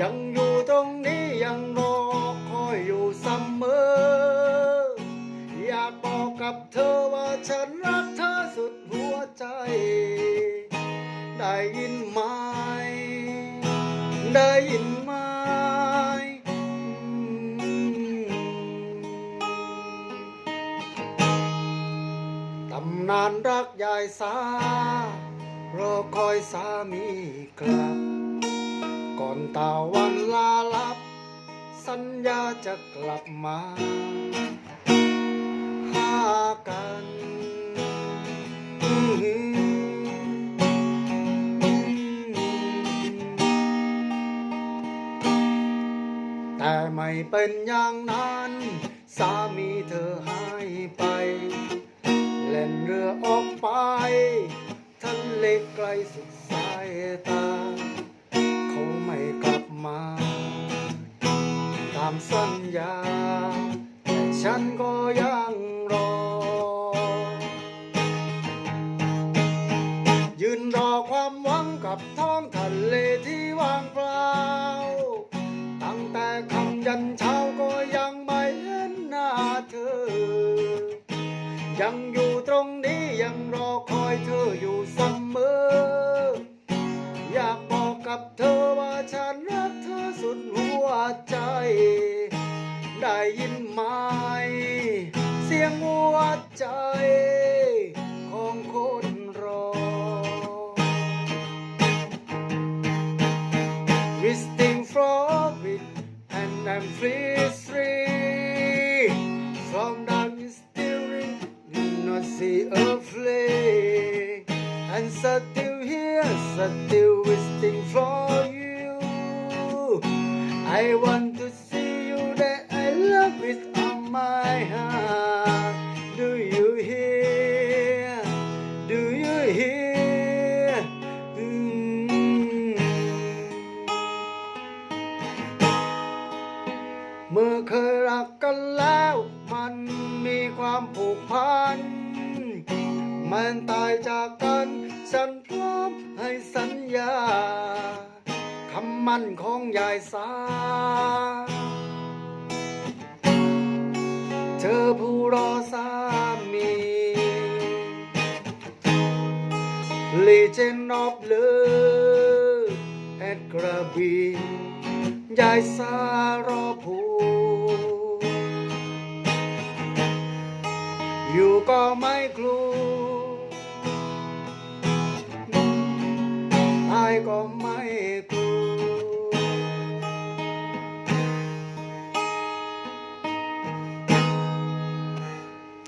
ยังอยู่ตรงนี้ยังรอคอยอยู่เสมอ อยากบอกกับเธอว่าฉันรักเธอสุดหัวใจ ได้ยินไหม ได้ยินไหมตำนานรักยายสารอคอยสามีกลับ ก่อนตาวันลาลับ สัญญาจะกลับมา หากันแต่ไม่เป็นอย่างนั้น สามีเธอหายไป เล่นเรือออกไป ทะเลไกลสุดสายตา ไม่กลับมา ตามสัญญา แต่ฉันก็ยังรอ ยืนรอความหวังกับท้องทะเลที่ว่างเปล่า ตั้งแต่คำยันเช้าก็ยังไม่เห็นหน้าเธอ ยังอยู่ตรงนี้ยังรอคอยเธออยู่เสมออยาก กับเธอว่าฉันรักเธอสุดหัวใจ ได้ยินไหม เสียงหัวใจ ของคนรอ Visiting from it and I'm free and still here still waiting for you I want to see you that I love with all my heart do you hear do you hear Mm. เมื่อเคยรักกันแล้วมันมีความผูกพัน มันตายจากกัน ฉันพร้อมให้สัญญาคำมั่นของยายสา เธอผู้รอสามี Legend of Love at กระบียายสารอผู